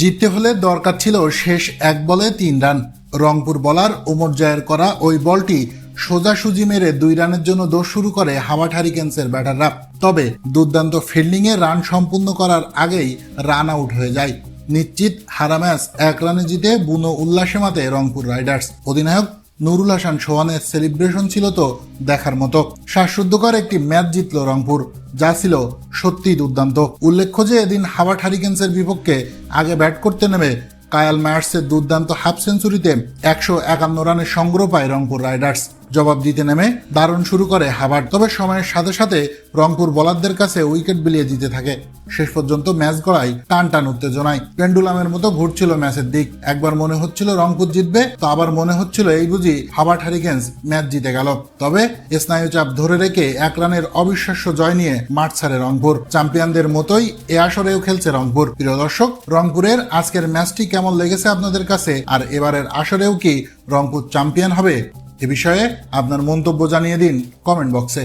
জিততে হলে দরকার ছিল শেষ এক বলে তিন রান। রংপুর বলার ওমর জয়ের করা ওই বলটি সোজাসুজি মেরে দুই রানের জন্য দোষ শুরু করে হাওয়াট হারিকেন্সের ব্যাটাররা। তবে দুর্দান্ত ফিল্ডিংয়ে রান সম্পূর্ণ করার আগেই রান আউট হয়ে যায়। নিশ্চিত হারা ম্যাচ এক রানে জিতে বুনো উল্লাসে মাতে রংপুর রাইডার্স। অধিনায়ক নুরুল হাসান সোহানের সেলিব্রেশন ছিল তো দেখার মতো। শ্বাসরুদ্ধকর একটি ম্যাচ জিতল রংপুর, যা ছিল সত্যিই দুর্দান্ত। উল্লেখ্য যে এদিন হাওয়াট হারিকেন্সের বিপক্ষে আগে ব্যাট করতে নেমে কায়াল ম্যাটসের দুর্দান্ত হাফ সেঞ্চুরিতে একশো একান্ন রানের সংগ্রহ পায় রংপুর রাইডার্স। জবাব দিতে নেমে দারুণ শুরু করে হাবার্ড তবে সময়ের সাথে সাথে রংপুর বোলারদের কাছে উইকেট বিলিয়ে দিতে থাকে। শেষ পর্যন্ত ম্যাচ গড়ায় টান টান উত্তেজনায়। পেন্ডুলামের মতো ঘুরছিল ম্যাচের দিক। একবার মনে হচ্ছিল রংপুর জিতবে, তো আবার মনে হচ্ছিল এই বুঝি হাবার্ড হ্যারিকেন্স ম্যাচ জিতে গেল। তবে স্নায়ু চাপ ধরে রেখে এক রানের অবিশ্বাস্য জয় নিয়ে মাঠ ছাড়ে রংপুর। চ্যাম্পিয়নদের মতোই এ আসরেও খেলছে রংপুর। প্রিয় দর্শক, রংপুরের আজকের ম্যাচটি কেমন লেগেছে আপনাদের কাছে? আর এবারের আসরেও কি রংপুর চ্যাম্পিয়ন হবে? এ বিষয়ে আপনার মন্তব্য জানিয়ে দিন কমেন্ট বক্সে।